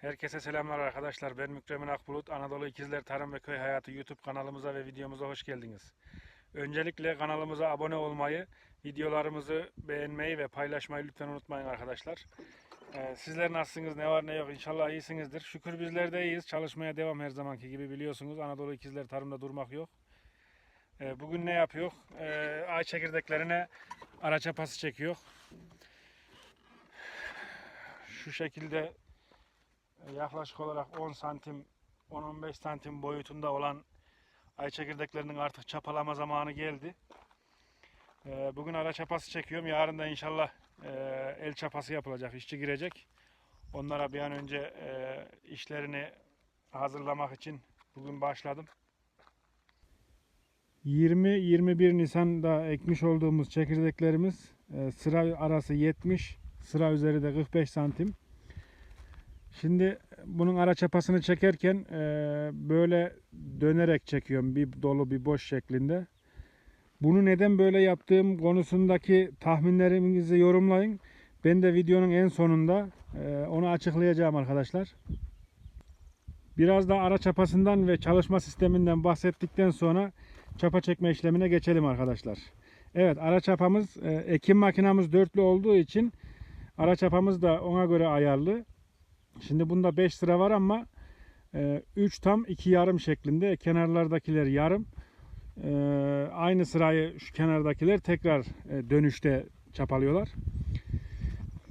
Herkese selamlar arkadaşlar. Ben Mükremin Akbulut. Anadolu İkizler Tarım ve Köy Hayatı YouTube kanalımıza ve videomuza hoş geldiniz. Öncelikle kanalımıza abone olmayı, videolarımızı beğenmeyi ve paylaşmayı lütfen unutmayın arkadaşlar. Ee, sizler nasılsınız, ne var ne yok inşallah iyisinizdir. Şükür bizler de iyiyiz. Çalışmaya devam her zamanki gibi biliyorsunuz. Anadolu İkizler Tarım'da durmak yok. Ee, bugün ne yapıyor? Ee, ay çekirdeklerine ara çapası çekiyor. Şu şekilde yaklaşık olarak 10 santim 10-15 santim boyutunda olan ay çekirdeklerinin artık çapalama zamanı geldi. Ee, Bugün ara çapası çekiyorum. Yarın da inşallah e, el çapası yapılacak. işçi girecek. Onlara bir an önce e, işlerini hazırlamak için bugün başladım. 20-21 Nisan'da ekmiş olduğumuz çekirdeklerimiz e, sıra arası 70, sıra üzeri de 45 santim. Şimdi bunun ara çapasını çekerken e, böyle dönerek çekiyorum bir dolu bir boş şeklinde. Bunu neden böyle yaptığım konusundaki tahminlerinizi yorumlayın. Ben de videonun en sonunda e, onu açıklayacağım arkadaşlar. Biraz da ara çapasından ve çalışma sisteminden bahsettikten sonra çapa çekme işlemine geçelim arkadaşlar. Evet ara çapamız e, ekim makinamız dörtlü olduğu için ara çapamız da ona göre ayarlı. Şimdi bunda 5 sıra var ama 3 tam 2 yarım şeklinde. Kenarlardakiler yarım. E, aynı sırayı şu kenardakiler tekrar e, dönüşte çapalıyorlar.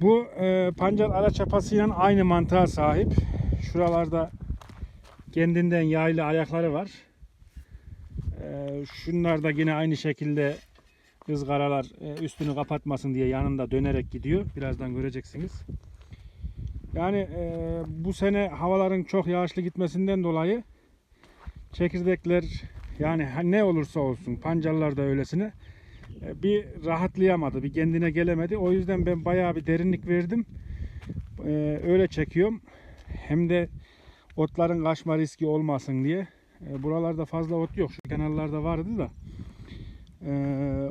Bu e, pancar ara çapasıyla aynı mantığa sahip. Şuralarda kendinden yaylı ayakları var. E, şunlar da yine aynı şekilde ızgaralar e, üstünü kapatmasın diye yanında dönerek gidiyor. Birazdan göreceksiniz. Yani e, bu sene havaların çok yağışlı gitmesinden dolayı çekirdekler yani ne olursa olsun pancarlar da öylesine e, bir rahatlayamadı, bir kendine gelemedi. O yüzden ben bayağı bir derinlik verdim. E, öyle çekiyorum. Hem de otların kaçma riski olmasın diye. E, buralarda fazla ot yok. Şu kenarlarda vardı da. E,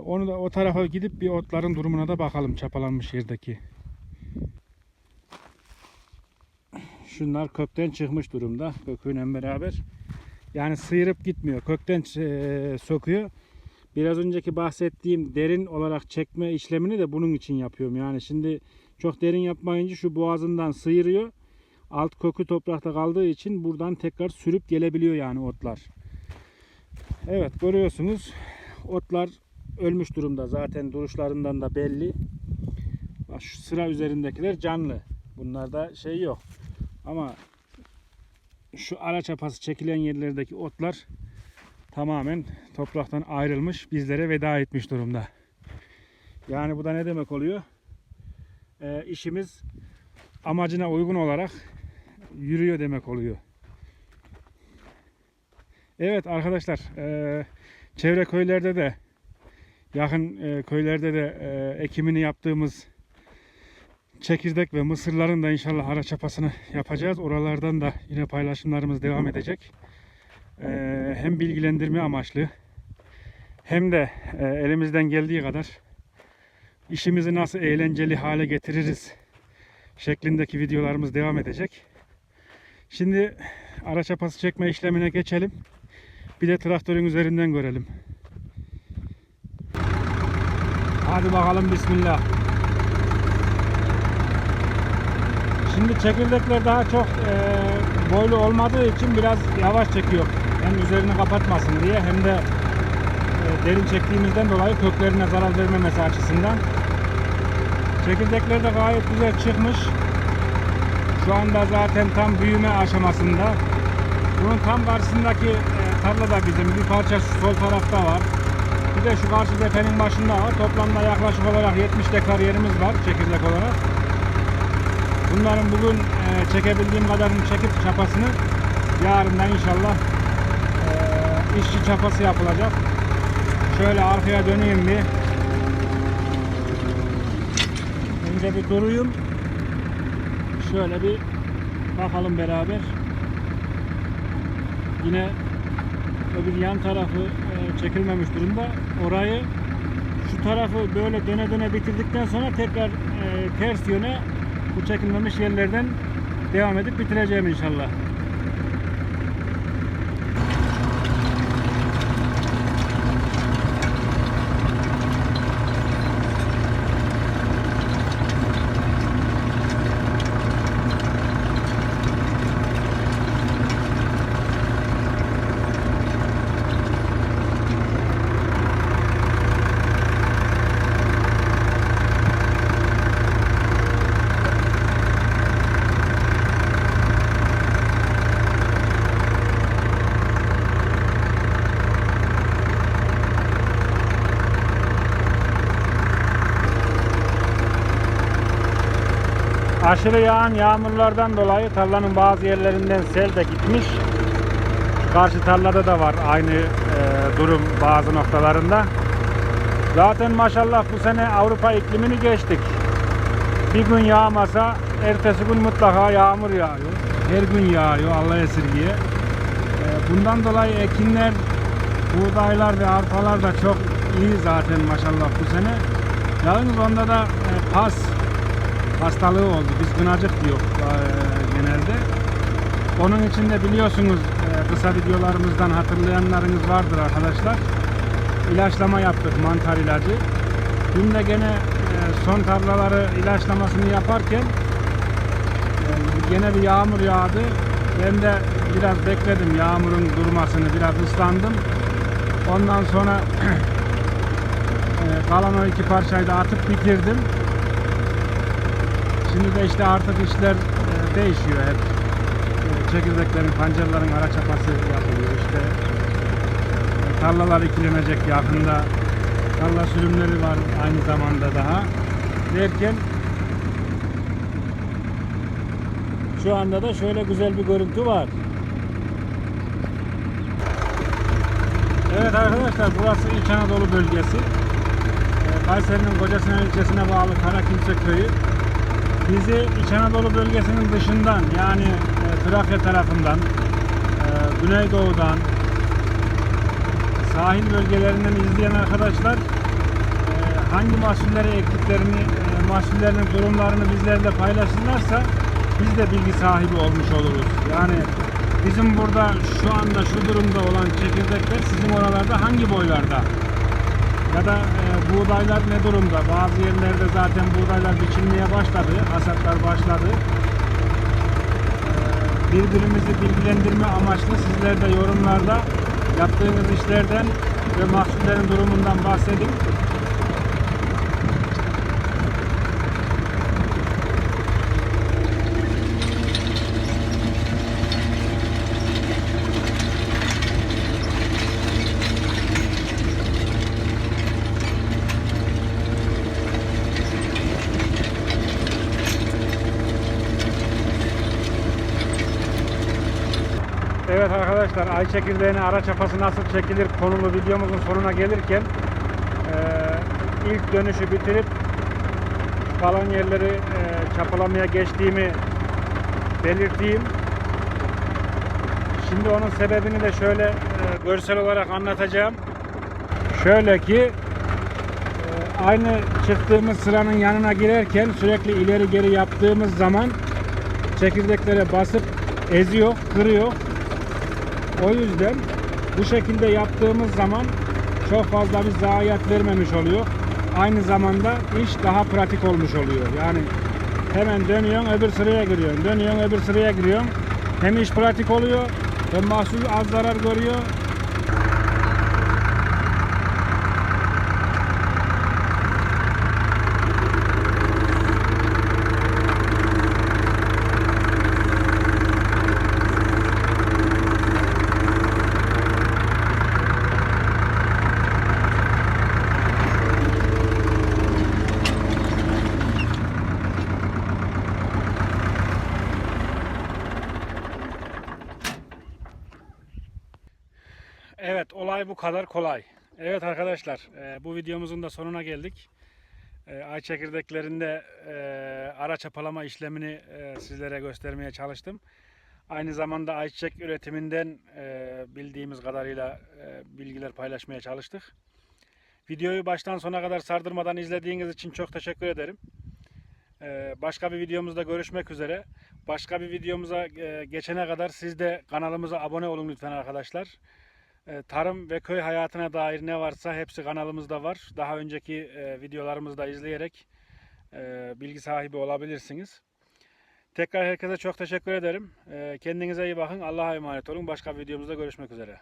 onu da o tarafa gidip bir otların durumuna da bakalım çapalanmış yerdeki. Şunlar kökten çıkmış durumda köküyle beraber. Yani sıyırıp gitmiyor. Kökten e, söküyor. Biraz önceki bahsettiğim derin olarak çekme işlemini de bunun için yapıyorum. Yani şimdi çok derin yapmayınca şu boğazından sıyırıyor. Alt kökü toprakta kaldığı için buradan tekrar sürüp gelebiliyor yani otlar. Evet görüyorsunuz otlar ölmüş durumda. Zaten duruşlarından da belli. Şu sıra üzerindekiler canlı. Bunlarda şey yok. Ama şu ara çapası çekilen yerlerdeki otlar tamamen topraktan ayrılmış, bizlere veda etmiş durumda. Yani bu da ne demek oluyor? Ee, işimiz amacına uygun olarak yürüyor demek oluyor. Evet arkadaşlar, e, çevre köylerde de yakın e, köylerde de e, ekimini yaptığımız çekirdek ve mısırların da inşallah ara çapasını yapacağız. Oralardan da yine paylaşımlarımız devam edecek. Ee, hem bilgilendirme amaçlı hem de e, elimizden geldiği kadar işimizi nasıl eğlenceli hale getiririz şeklindeki videolarımız devam edecek. Şimdi ara çapası çekme işlemine geçelim. Bir de traktörün üzerinden görelim. Hadi bakalım bismillah. Şimdi çekirdekler daha çok e, boylu olmadığı için biraz yavaş çekiyor. Hem üzerini kapatmasın diye hem de e, derin çektiğimizden dolayı köklerine zarar vermemesi açısından. Çekirdekler de gayet güzel çıkmış. Şu anda zaten tam büyüme aşamasında. Bunun tam karşısındaki e, tarla da bizim bir parça sol tarafta var. Bir de şu karşı tepenin başında var. Toplamda yaklaşık olarak 70 dekar yerimiz var çekirdek olarak. Bunların bugün e, çekebildiğim kadarını çekip çapasını yarından inşallah e, işçi çapası yapılacak. Şöyle arkaya döneyim bir. Önce bir duruyum. Şöyle bir bakalım beraber. Yine öbür yan tarafı e, çekilmemiş durumda. Orayı şu tarafı böyle döne döne bitirdikten sonra tekrar e, ters yöne bu çekilmemiş yerlerden devam edip bitireceğim inşallah. Aşırı yağan yağmurlardan dolayı tarlanın bazı yerlerinden sel de gitmiş. Karşı tarlada da var aynı e, durum bazı noktalarında. Zaten maşallah bu sene Avrupa iklimini geçtik. Bir gün yağmasa ertesi gün mutlaka yağmur yağıyor. Her gün yağıyor Allah esirgiye. E, bundan dolayı ekinler, buğdaylar ve arpalar da çok iyi zaten maşallah bu sene. Yalnız onda da e, pas hastalığı oldu. Biz kınacık diyor genelde. Onun için de biliyorsunuz e, kısa videolarımızdan hatırlayanlarınız vardır arkadaşlar. İlaçlama yaptık mantar ilacı. Dün de gene e, son tarlaları ilaçlamasını yaparken e, gene bir yağmur yağdı. Ben de biraz bekledim yağmurun durmasını, biraz ıslandım. Ondan sonra e, kalan o iki parçayı da atıp bitirdim. Şimdi de işte artık işler e, değişiyor hep. E, Çekirdeklerin, pancarların ara çapası yapılıyor. İşte e, tarlalar ikilenecek yakında. Tarla sürümleri var aynı zamanda daha. Derken şu anda da şöyle güzel bir görüntü var. Evet arkadaşlar burası İç Anadolu bölgesi. Kayseri'nin Kocasinan ilçesine bağlı Karakilse köyü bizi İç Anadolu bölgesinin dışından yani e, Trakya tarafından, e, Güneydoğu'dan, sahil bölgelerinden izleyen arkadaşlar e, hangi mahsulleri ektiklerini, mahsullerinin durumlarını bizlerle paylaşırlarsa biz de bilgi sahibi olmuş oluruz. Yani bizim burada şu anda şu durumda olan çekirdekler sizin oralarda hangi boylarda? Ya da e, buğdaylar ne durumda? Bazı yerlerde zaten buğdaylar biçilmeye başladı, hasatlar başladı. E, birbirimizi bilgilendirme amaçlı sizler de yorumlarda yaptığınız işlerden ve mahsullerin durumundan bahsedin. Evet arkadaşlar ay çekirdeğine ara çapası nasıl çekilir konulu videomuzun sonuna gelirken eee, ilk dönüşü bitirip kalan yerleri eee, çapalamaya geçtiğimi belirteyim. Şimdi onun sebebini de şöyle eee, görsel olarak anlatacağım. Şöyle ki eee, aynı çıktığımız sıranın yanına girerken sürekli ileri geri yaptığımız zaman çekirdeklere basıp eziyor, kırıyor. O yüzden bu şekilde yaptığımız zaman çok fazla bir zayiat vermemiş oluyor. Aynı zamanda iş daha pratik olmuş oluyor. Yani hemen dönüyorsun öbür sıraya giriyorsun. Dönüyorsun öbür sıraya giriyorsun. Hem iş pratik oluyor hem mahsul az zarar görüyor. Evet olay bu kadar kolay. Evet arkadaşlar e, bu videomuzun da sonuna geldik. E, ay çekirdeklerinde e, ara çapalama işlemini e, sizlere göstermeye çalıştım. Aynı zamanda ayçiçek üretiminden e, bildiğimiz kadarıyla e, bilgiler paylaşmaya çalıştık. Videoyu baştan sona kadar sardırmadan izlediğiniz için çok teşekkür ederim. Ee, başka bir videomuzda görüşmek üzere. Başka bir videomuza e, geçene kadar siz de kanalımıza abone olun lütfen arkadaşlar. Ee, tarım ve köy hayatına dair ne varsa hepsi kanalımızda var. Daha önceki e, videolarımızı da izleyerek e, bilgi sahibi olabilirsiniz. Tekrar herkese çok teşekkür ederim. Kendinize iyi bakın. Allah'a emanet olun. Başka videomuzda görüşmek üzere.